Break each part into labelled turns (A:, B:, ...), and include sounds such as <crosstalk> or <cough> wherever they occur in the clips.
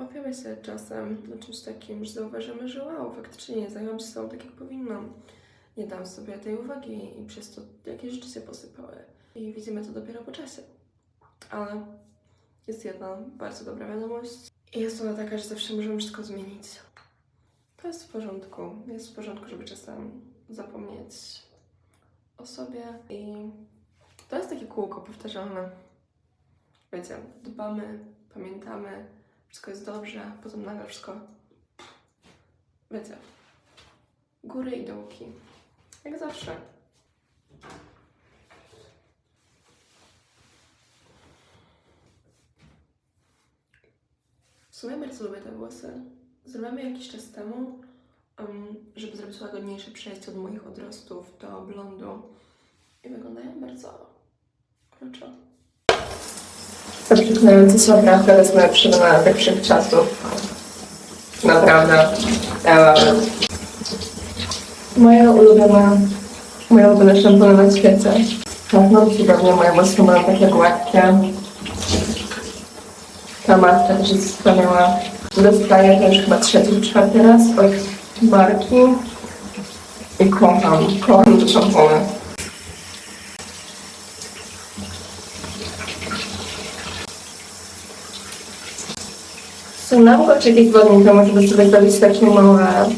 A: łapiemy się czasem na czymś takim, że zauważymy, że wow, faktycznie nie zajęłam się sobą tak, jak powinnam. Nie dam sobie tej uwagi i przez to jakieś rzeczy się posypały. I widzimy to dopiero po czasie. Ale jest jedna bardzo dobra wiadomość. I jest ona taka, że zawsze możemy wszystko zmienić. To jest w porządku. Jest w porządku, żeby czasem zapomnieć o sobie. I to jest takie kółko powtarzalne. Wiecie, dbamy, pamiętamy, wszystko jest dobrze, potem nagle wszystko. Wiecie, góry i dołki. Jak zawsze. W sumie bardzo lubię te włosy. Zrobiłam je jakiś czas temu, um, żeby zrobić łagodniejsze przejście od moich odrostów do blondu. I wyglądają bardzo uroczo.
B: Przekonające są naprawdę, to jest najlepszy na tych wszechczasów. Naprawdę. E, moja ulubiona, moje ulubione szampony na świecie. Tak, no cudownie, moje włosy mają takie gładkie. Ta maska też jest wspaniała. Dostaję już chyba trzeci, czy czwarty raz od marki. I kocham, kocham te szampony. Sunęłam go czy jakieś dwa dni temu, żeby sobie zrobić takie małe,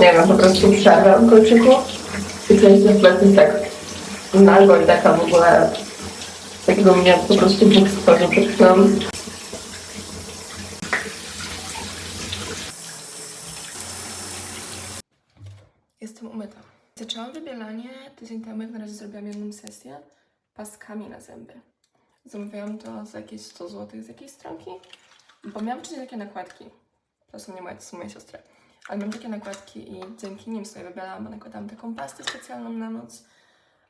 B: nie wiem, po prostu przerwę od kolczyku. I czuję się wtedy tak nago i taka w ogóle, takiego mnie po prostu Bóg stworzył przed chwilą.
A: Jestem umyta. Zaczęłam wybielanie tydzień temu, jak na razie zrobiłam jedną sesję paskami na zęby. Zamówiłam to za jakieś 100 zł z jakiejś stronki, bo miałam wcześniej takie nakładki. To są nie moje, to są moje siostry. Ale miałam takie nakładki i dzięki nim sobie wybielałam, bo nakładałam taką pastę specjalną na noc.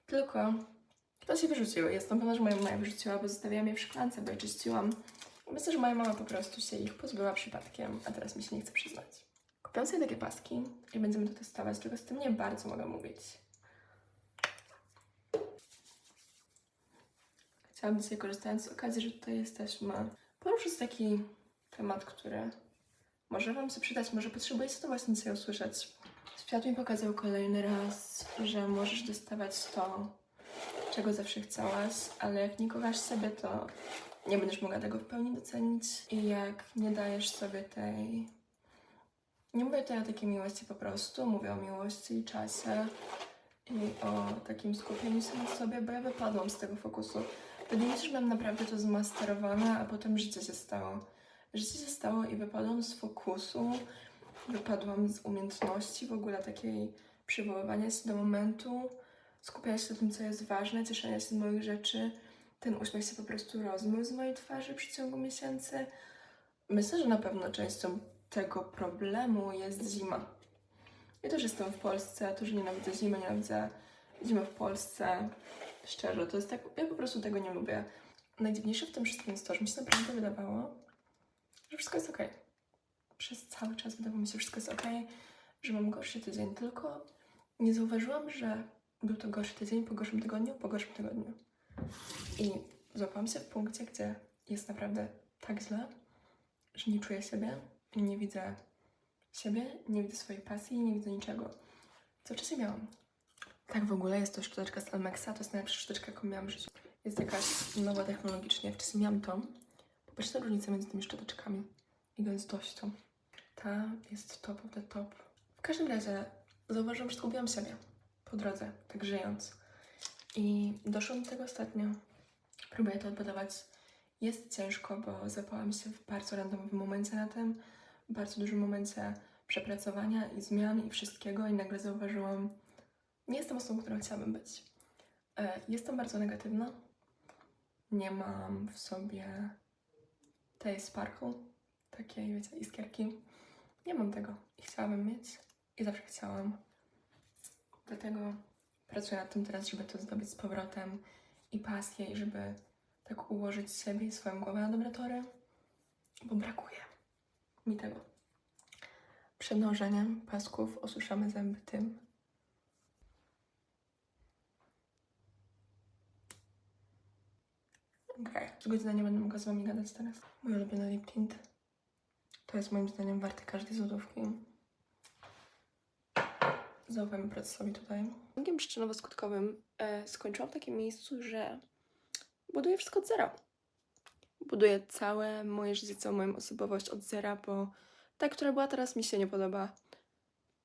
A: Tylko to się wyrzuciły. Jestem pewna, że moja mama je wyrzuciła, bo zostawiłam je w szklance, bo je czyściłam. Myślę, że moja mama po prostu się ich pozbyła przypadkiem, a teraz mi się nie chce przyznać. Kupiłam sobie takie paski i będziemy to testować, tylko z tym nie bardzo mogę mówić. Chciałabym dzisiaj, korzystając z okazji, że tutaj jesteśmy, poruszyć taki temat, który może Wam się przydać, może potrzebujecie to właśnie dzisiaj usłyszeć. Świat mi pokazał kolejny raz, że możesz dostawać to, czego zawsze chciałaś, ale jak nie kochasz siebie, to nie będziesz mogła tego w pełni docenić i jak nie dajesz sobie tej nie mówię tutaj o takiej miłości po prostu, mówię o miłości i czasie i o takim skupieniu się na sobie, bo ja wypadłam z tego fokusu. Wydaje mi się, że miałam naprawdę to zmasterowane, a potem życie się stało. Życie się stało i wypadłam z fokusu, wypadłam z umiejętności w ogóle takiej przywoływania się do momentu, skupiania się na tym, co jest ważne, cieszenia się z moich rzeczy. Ten uśmiech się po prostu rozmył z mojej twarzy w przeciągu miesięcy. Myślę, że na pewno częścią tego problemu jest zima. Ja też jestem w Polsce, to, że nienawidzę zimy, nienawidzę zimy w Polsce. Szczerze, to jest tak, ja po prostu tego nie lubię. Najdziwniejsze w tym wszystkim jest to, że mi się naprawdę wydawało, że wszystko jest ok. Przez cały czas wydawało mi się, że wszystko jest ok, że mam gorszy tydzień, tylko nie zauważyłam, że był to gorszy tydzień po gorszym tygodniu, po gorszym tygodniu. I złapałam się w punkcie, gdzie jest naprawdę tak źle, że nie czuję siebie, nie widzę siebie, nie widzę swojej pasji, nie widzę niczego. Co wcześniej miałam. Tak w ogóle jest to szczoteczka z Elmexa, to jest najlepsza szczoteczka, jaką miałam w życiu. Jest jakaś nowa technologicznie. Wcześniej miałam tą. Popatrzcie na różnicę między tymi szczoteczkami i gęstością. Ta jest top of the top. W każdym razie zauważyłam, że zgubiłam siebie po drodze, tak żyjąc. I doszłam do tego ostatnio. Próbuję to odbudować. Jest ciężko, bo zapałam się w bardzo randomowym momencie na tym, w bardzo dużym momencie przepracowania i zmian i wszystkiego i nagle zauważyłam, nie jestem osobą, którą chciałabym być. E, Jestem bardzo negatywna. Nie mam w sobie tej sparkle, takiej, wiecie, iskierki. Nie mam tego i chciałabym mieć i zawsze chciałam. Dlatego pracuję nad tym teraz, żeby to zdobyć z powrotem i pasję i żeby tak ułożyć siebie i swoją głowę na dobre tory, bo brakuje mi tego. Przed nałożeniem pasków osuszamy zęby tym. Okej, z godzina nie będę mogła z wami gadać teraz. Mój ulubiony lip tint To jest moim zdaniem warte każdej złotówki. Zaufajmy procesowi tutaj. Ciągiem przyczynowo-skutkowym e, skończyłam w takim miejscu, że buduję wszystko od zera. Buduję całe moje życie, całą moją osobowość od zera, bo ta, która była teraz, mi się nie podoba.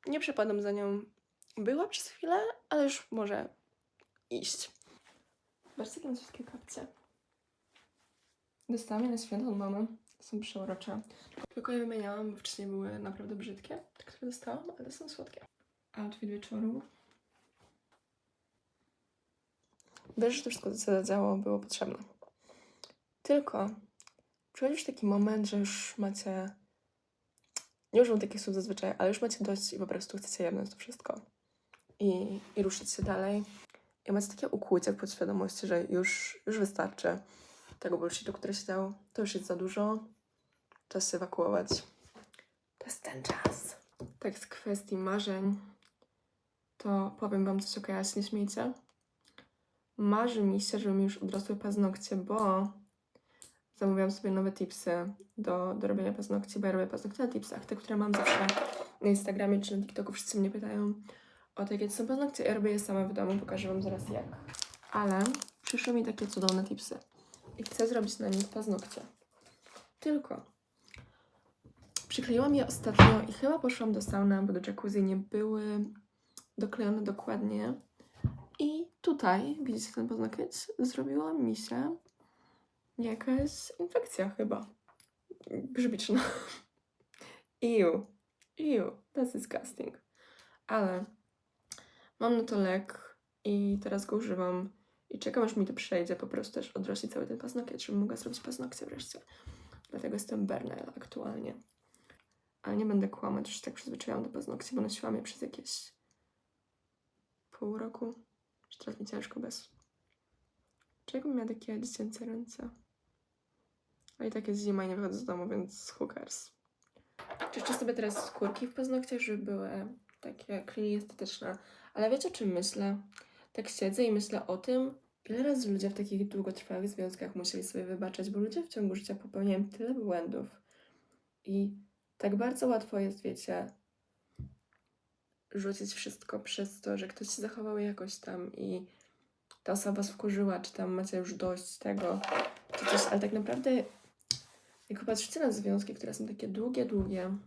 A: Nie przepadam za nią. Była przez chwilę, ale już może iść. Jakie mam wszystkie kapcie. Dostałam je na święto od mamy. Są przeurocze. Tylko je wymieniałam, bo wcześniej były naprawdę brzydkie, te, które dostałam, ale są słodkie. Outfit wieczoru. Wiesz, że to wszystko, co zadziało, było potrzebne. Tylko przychodzi już taki moment, że już macie... Nie używam takich słów zazwyczaj, ale już macie dość i po prostu chcecie jednąć to wszystko. I, i ruszyć się dalej. I macie takie ukłucie w podświadomości, że już, już wystarczy tego bullshitu, który się działo. To już jest za dużo. Czas się ewakuować. To jest ten czas. Tak z kwestii marzeń, to powiem wam coś, okej, okay, się nie śmiejcie. Marzy mi się, żeby mi już odrosły paznokcie, bo zamówiłam sobie nowe tipsy do, do robienia paznokci, bo ja robię paznokcie na tipsach, te, które mam zawsze na Instagramie czy na TikToku. Wszyscy mnie pytają o takie są paznokcie. Ja robię je sama w domu, pokażę wam zaraz jak. Ale przyszły mi takie cudowne tipsy i chcę zrobić na nich paznokcie. Tylko przykleiłam je ostatnio i chyba poszłam do sauna, bo do jacuzzi nie były doklejone dokładnie. I tutaj, widzicie ten paznokieć? Zrobiła mi się jakaś infekcja chyba. Grzybiczna. <laughs> Ew. Ew. That's disgusting. Ale mam na to lek i teraz go używam i czekam, aż mi to przejdzie, po prostu też odrośnie cały ten paznokieć, żebym mogła zrobić paznokcie wreszcie. Dlatego jestem Bernal aktualnie. Ale nie będę kłamać, już tak przyzwyczaiłam do paznokci, bo nosiłam je przez jakieś pół roku. Już teraz mi ciężko bez. Czego miała takie dziecięce ręce? A i tak jest zima i nie wychodzę z domu, więc cares. Czyszczę sobie teraz skórki w paznokciach, żeby były takie i estetyczne. Ale wiecie o czym myślę? Tak siedzę i myślę o tym, ile razy ludzie w takich długotrwałych związkach musieli sobie wybaczać, bo ludzie w ciągu życia popełniają tyle błędów. I tak bardzo łatwo jest, wiecie, rzucić wszystko przez to, że ktoś się zachował jakoś tam i ta osoba was wkurzyła, czy tam macie już dość tego, czy coś, ale tak naprawdę jak popatrzycie na związki, które są takie długie, długie,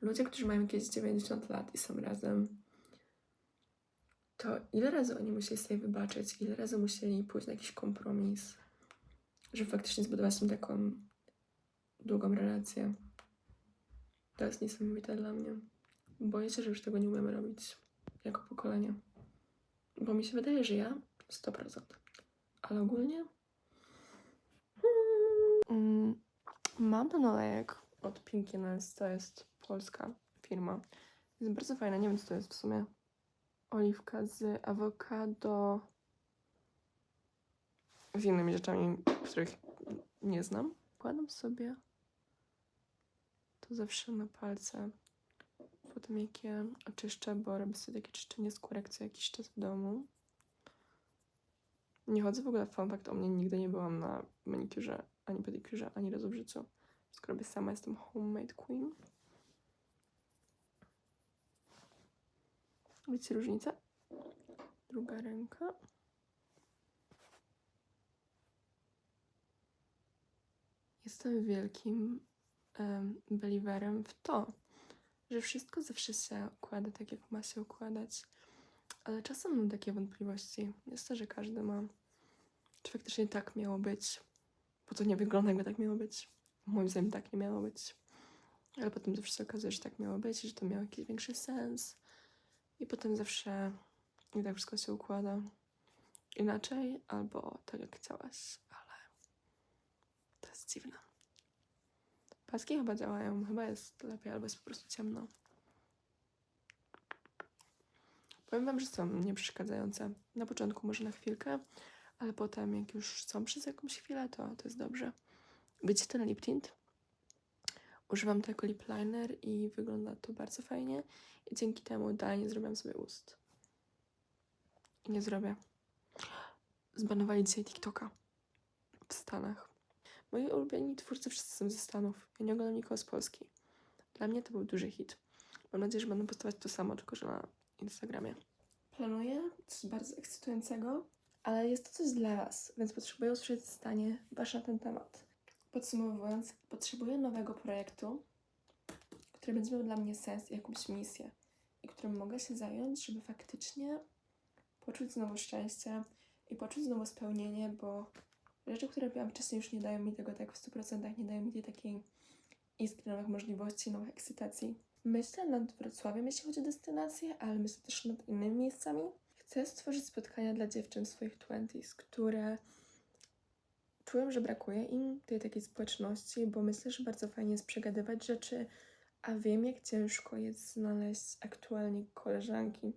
A: ludzie, którzy mają jakieś 90 lat i są razem, to ile razy oni musieli sobie wybaczyć, ile razy musieli pójść na jakiś kompromis, żeby faktycznie zbudować tą taką długą relację. To jest niesamowite dla mnie. Boję się, że już tego nie umiemy robić jako pokolenie. Bo mi się wydaje, że ja 100%. Ale ogólnie. Mm, mam ten olejek od Pinky Nails. To jest polska firma. Jest bardzo fajna. Nie wiem, co to jest w sumie. Oliwka z awokado. Z innymi rzeczami, których nie znam. Kładam sobie to zawsze na palce. Potem jak je oczyszczę, bo robię sobie takie czyszczenie skórek co jakiś czas w domu. Nie chodzę w ogóle, fun fact o mnie, nigdy nie byłam na manicurze, ani pedicurze, ani razu w życiu. Wszystko robię sama, jestem homemade queen. Widzicie różnicę? Druga ręka. Jestem wielkim um, believerem w to, że wszystko zawsze się układa tak, jak ma się układać. Ale czasem mam takie wątpliwości. To, że każdy ma. Czy faktycznie tak miało być? Bo to nie wygląda, jakby tak miało być. Moim zdaniem tak nie miało być. Ale potem zawsze się że tak miało być, że to miało jakiś większy sens. I potem zawsze i tak wszystko się układa inaczej, albo tak jak chciałaś, ale to jest dziwne. Paski chyba działają, chyba jest lepiej, albo jest po prostu ciemno. Powiem wam, że są nieprzeszkadzające. Na początku może na chwilkę, ale potem jak już są przez jakąś chwilę, to, to jest dobrze. Widzicie ten lip tint? Używam jako lip liner i wygląda to bardzo fajnie. I dzięki temu dalej nie zrobiłam sobie ust. I nie zrobię. Zbanowali dzisiaj TikToka w Stanach. Moi ulubieni twórcy wszyscy są ze Stanów. Ja nie oglądam nikogo z Polski. Dla mnie to był duży hit. Mam nadzieję, że będą postawać to samo, tylko że na Instagramie. Planuję coś bardzo ekscytującego, ale jest to coś dla Was, więc potrzebuję usłyszeć zdanie Wasze na ten temat. Podsumowując, potrzebuję nowego projektu, który będzie miał dla mnie sens i jakąś misję i którym mogę się zająć, żeby faktycznie poczuć znowu szczęście i poczuć znowu spełnienie, bo rzeczy, które robiłam wcześniej już nie dają mi tego tak w 100%, nie dają mi takiej iskry nowych możliwości, nowych ekscytacji. Myślę nad Wrocławiem, jeśli chodzi o destynacje, ale myślę też nad innymi miejscami. Chcę stworzyć spotkania dla dziewczyn w swoich 20s, które czują, że brakuje im tej takiej społeczności, bo myślę, że bardzo fajnie jest przegadywać rzeczy, a wiem, jak ciężko jest znaleźć aktualnie koleżanki,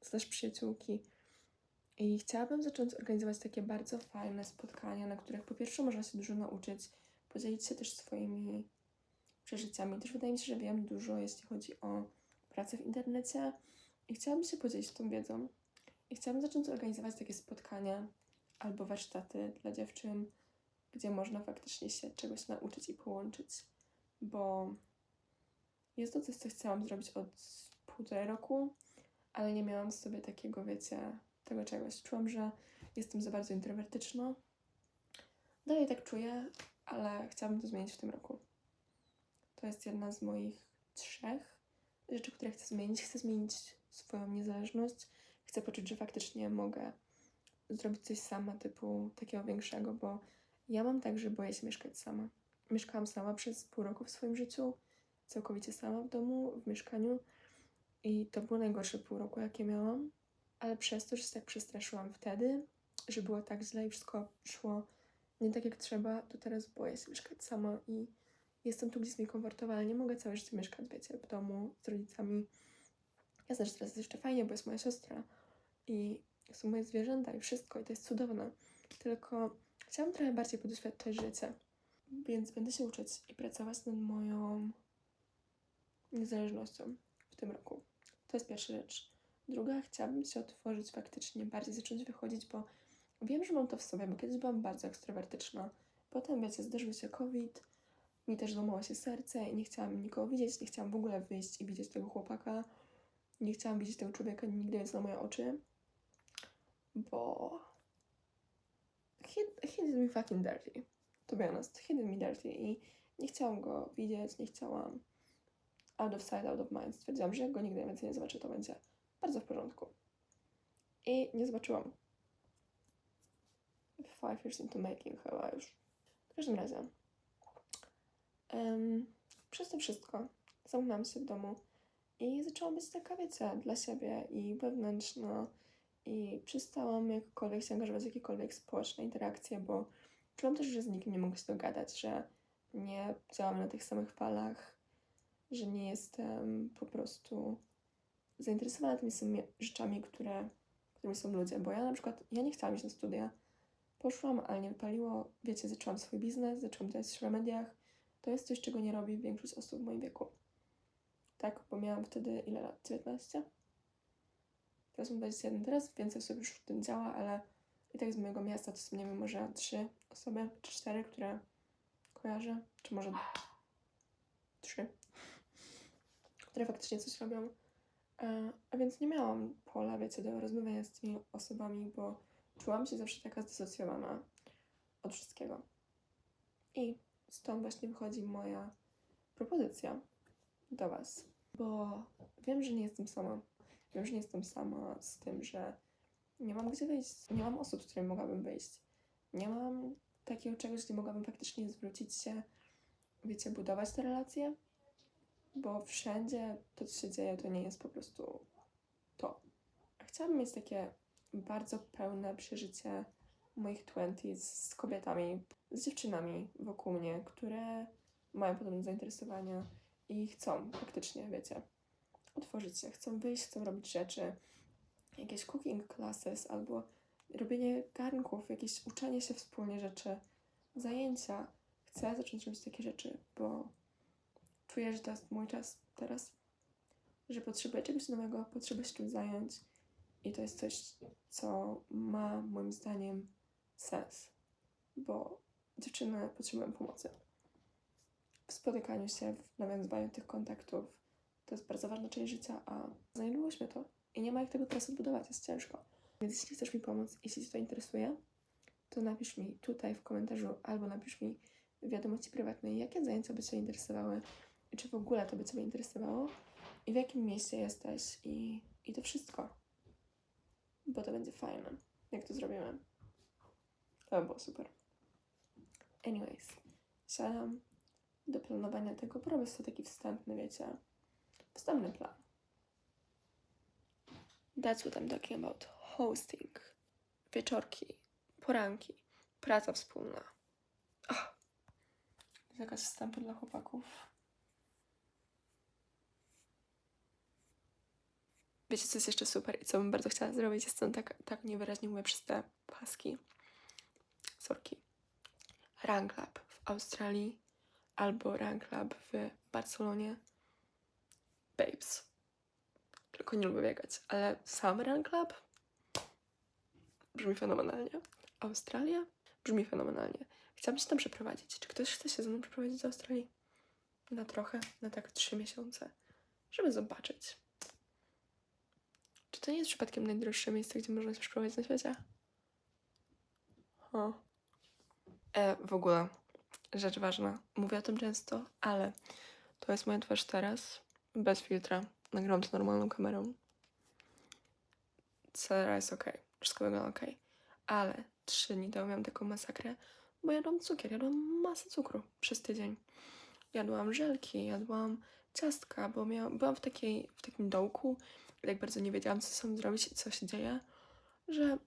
A: slash przyjaciółki. I chciałabym zacząć organizować takie bardzo fajne spotkania, na których po pierwsze można się dużo nauczyć, podzielić się też swoimi przeżyciami. Też wydaje mi się, że wiem dużo, jeśli chodzi o pracę w internecie i chciałabym się podzielić tą wiedzą. I chciałabym zacząć organizować takie spotkania albo warsztaty dla dziewczyn, gdzie można faktycznie się czegoś nauczyć i połączyć, bo jest to coś, co chciałam zrobić od półtorej roku, ale nie miałam sobie takiego, wiecie, tego czegoś. Czułam, że jestem za bardzo introwertyczna. Dalej tak czuję, ale chciałabym to zmienić w tym roku. To jest jedna z moich trzech rzeczy, które chcę zmienić. Chcę zmienić swoją niezależność. Chcę poczuć, że faktycznie mogę zrobić coś sama, typu takiego większego, bo ja mam tak, że boję się mieszkać sama. Mieszkałam sama przez pół roku w swoim życiu, całkowicie sama w domu, w mieszkaniu i to było najgorsze pół roku, jakie miałam, ale przez to, że się tak przestraszyłam wtedy, że było tak źle i wszystko szło nie tak jak trzeba, to teraz boję się mieszkać sama i jestem tu, gdzie jest mi komfortowo, ale nie mogę całe życie mieszkać, wiecie, w domu z rodzicami. Ja znaczy, teraz jest jeszcze fajnie, bo jest moja siostra i są moje zwierzęta i wszystko, i to jest cudowne. Tylko chciałam trochę bardziej podoświadczać życie, więc będę się uczyć i pracować nad moją niezależnością w tym roku. To jest pierwsza rzecz. Druga, chciałabym się otworzyć faktycznie, bardziej zacząć wychodzić, bo wiem, że mam to w sobie, bo kiedyś byłam bardzo ekstrawertyczna. Potem, wiecie, zdarzył się COVID, mi też złamało się serce i nie chciałam nikogo widzieć, nie chciałam w ogóle wyjść i widzieć tego chłopaka. Nie chciałam widzieć tego człowieka nigdy więc na moje oczy, bo he, he did me fucking dirty, to be honest, he did me dirty i nie chciałam go widzieć, nie chciałam out of sight, out of mind. Stwierdziłam, że jak go nigdy więcej nie zobaczę, to będzie bardzo w porządku. I nie zobaczyłam. Five years into making chyba już. W każdym razie. em, przez to wszystko zamknęłam się w domu i zaczęłam być taka, wiecie, dla siebie i wewnętrzna i przestałam jakkolwiek się angażować w jakiekolwiek społeczne interakcje, bo czułam też, że z nikim nie mogę się dogadać, że nie działam na tych samych falach, że nie jestem po prostu zainteresowana tymi samymi rzeczami, które, którymi są ludzie. Bo ja na przykład, ja nie chciałam iść na studia. Poszłam, ale nie wypaliło. Wiecie, zaczęłam swój biznes, zaczęłam działać w mediach. To jest coś, czego nie robi większość osób w moim wieku. Tak, bo miałam wtedy ile lat? 19? Teraz mam 21. Teraz więcej osób już w tym działa, ale i tak z mojego miasta to są, nie wiem, może trzy osoby, czy cztery, które kojarzę, czy może trzy, które faktycznie coś robią. E, A więc nie miałam pola, wiecie, do rozmawiania z tymi osobami, bo czułam się zawsze taka zdysocjowana od wszystkiego. I stąd właśnie wychodzi moja propozycja do Was, bo wiem, że nie jestem sama. Że nie jestem sama z tym, że nie mam gdzie wyjść, nie mam osób, z którymi mogłabym wyjść. Nie mam takiego czegoś, gdzie mogłabym faktycznie zwrócić się, wiecie, budować te relacje, bo wszędzie to, co się dzieje, to nie jest po prostu to. Chciałabym mieć takie bardzo pełne przeżycie moich 20 z kobietami, z dziewczynami wokół mnie, które mają podobne zainteresowania i chcą faktycznie, wiecie, otworzyć się, chcą wyjść, chcą robić rzeczy, jakieś cooking classes albo robienie garnków, jakieś uczenie się wspólnie rzeczy, zajęcia. Chcę zacząć robić takie rzeczy, bo czuję, że to jest mój czas teraz, że potrzebuję czegoś nowego, potrzebuję się czymś zająć i to jest coś, co ma moim zdaniem sens, bo dziewczyny potrzebują pomocy. W spotykaniu się, w nawiązywaniu tych kontaktów. To jest bardzo ważna część życia, a zajęłyśmy to. I nie ma jak tego teraz odbudować, jest ciężko. Więc jeśli chcesz mi pomóc, jeśli Cię to interesuje, to napisz mi tutaj w komentarzu albo napisz mi w wiadomości prywatnej, jakie zajęcia by Cię interesowały czy w ogóle to by Ciebie interesowało i w jakim mieście jesteś i, i to wszystko. Bo to będzie fajne, jak to zrobimy. To by było super. Anyways, siadam do planowania tego, bo robię sobie taki wstępny, wiecie, wstępny plan. That's what I'm talking about. Hosting. Wieczorki, poranki, praca wspólna. Ach. Zakaz wstępu dla chłopaków. Wiecie, co jest jeszcze super i co bym bardzo chciała zrobić? Jest to tak, tak niewyraźnie mówię przez te paski. Sorki. Run Club w Australii albo Run Club w Barcelonie. Babes. Tylko nie lubię biegać, ale sam Run Club brzmi fenomenalnie. Australia brzmi fenomenalnie. Chciałabym się tam przeprowadzić. Czy ktoś chce się ze mną przeprowadzić do Australii? Na trochę, na tak trzy miesiące, żeby zobaczyć. Czy to nie jest przypadkiem najdroższe miejsce, gdzie można się przeprowadzić na świecie? O. E, w ogóle, rzecz ważna. Mówię o tym często, ale to jest moja twarz teraz, bez filtra. Nagrałam to normalną kamerą. Cera jest ok, wszystko wygląda ok. Ale trzy dni temu miałam taką masakrę, bo jadłam cukier, jadłam masę cukru przez tydzień. Jadłam żelki, jadłam ciastka, bo miałam, byłam w, takiej, w takim dołku i tak bardzo nie wiedziałam, co sobą zrobić co się dzieje, że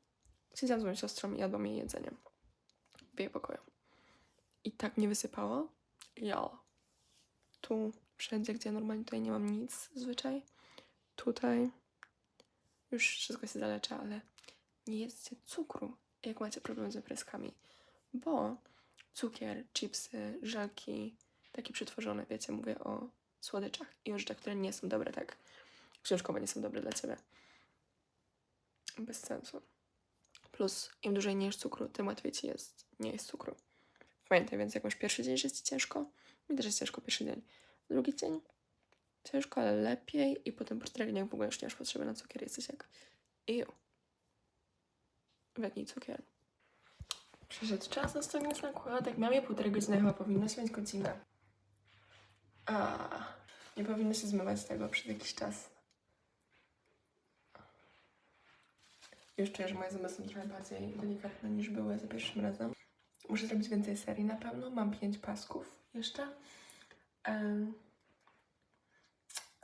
A: siedziałam z moją siostrą i jadłam jej jedzenie w jej pokoju. I tak mnie wysypało. Ja. Tu, wszędzie, gdzie normalnie tutaj nie mam nic zwyczaj. Tutaj już wszystko się zalecza, ale nie jedzcie cukru, jak macie problem z wypryskami. Bo cukier, chipsy, żelki, takie przetworzone, wiecie, mówię o słodyczach i o rzeczach, które nie są dobre, tak książkowo nie są dobre dla ciebie. Bez sensu. Plus, im dłużej nie jesz cukru, tym łatwiej ci jest nie jest cukru. Pamiętaj, więc jak masz pierwszy dzień, że jest ci ciężko, mi też jest ciężko pierwszy dzień. Drugi dzień ciężko, ale lepiej i potem po czterech dniach w ogóle już nie masz potrzeby na cukier, jesteś jak iu. Wetnij cukier. Przyszedł czas na ściągnięcie nakładek. Miałam je półtorej godziny, chyba powinno się mieć godzinę. A, nie powinno się zmywać tego przez jakiś czas. Już czuję, że moje zęby są trochę bardziej delikatne niż były za pierwszym razem. Muszę zrobić więcej serii na pewno. Mam pięć pasków jeszcze.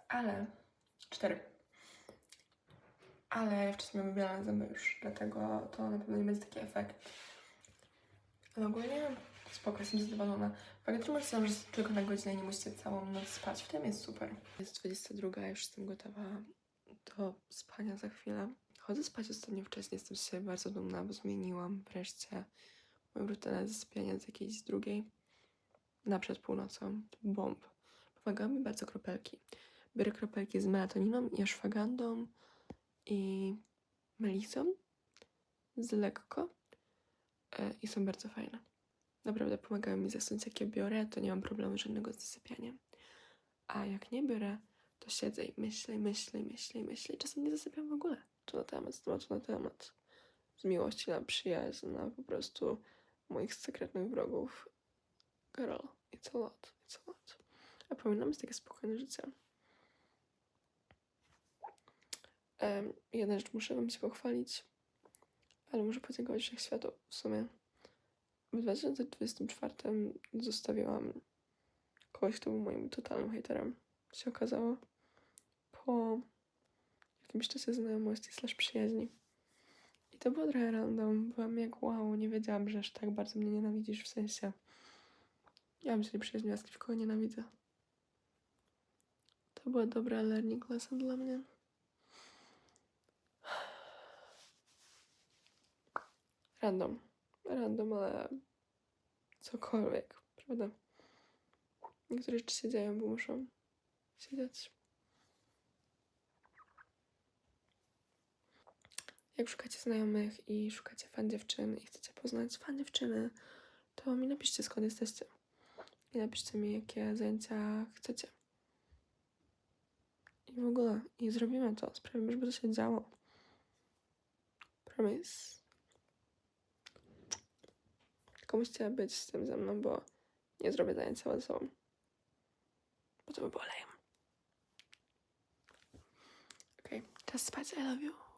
A: Ale... Cztery. Ale wcześniej miałam wybielane zęby już, dlatego to na pewno nie będzie taki efekt. Ale ogólnie spoko, jestem zadowolona. Że myślałam, że tylko na godzinę nie musicie całą noc spać. W tym jest super. Jest 22, już jestem gotowa do spania za chwilę. Chodzę spać ostatnio wcześniej, jestem siebie bardzo dumna, bo zmieniłam wreszcie moją rutynę zasypiania z jakiejś drugiej na przed północą. Bomb. Pomagały mi bardzo kropelki. Biorę kropelki z melatoniną i i melisą z lekko e, i są bardzo fajne. Naprawdę pomagają mi zasnąć. Jak je biorę, to nie mam problemu żadnego z zasypianiem. A jak nie biorę, to siedzę i myślę, i myślę, i myślę, i myślę. I czasem nie zasypiam w ogóle. Tu na temat, tematu na temat. Z miłości na przyjaźń, na po prostu moich sekretnych wrogów. Girl, it's a lot, it's a lot. A powinnam mieć takie spokojne życie. Um, jedna rzecz muszę wam się pochwalić, ale muszę podziękować Wszechświatu w sumie. W 2024 zostawiłam kogoś, kto był moim totalnym haterem. Się okazało po jakimś czasie znajomości slash przyjaźni. I to było trochę random. Byłam jak wow, nie wiedziałam, że aż tak bardzo mnie nienawidzisz, w sensie ja bym się nie przyjaźniła z kogo nienawidzę. To była dobra learning lesson dla mnie. Random. Random, ale cokolwiek, prawda? Niektóre rzeczy się dzieją, bo muszą się. Jak szukacie znajomych i szukacie fan dziewczyn i chcecie poznać fan dziewczyny, to mi napiszcie skąd jesteście. I napiszcie mi, jakie zajęcia chcecie. I w ogóle, i zrobimy to. Sprawimy, żeby to się działo. Promise. Tylko musicie być z tym ze mną, bo nie zrobię zajęcia ze sobą. Bo to by było lame. Okej, czas spać. I love you.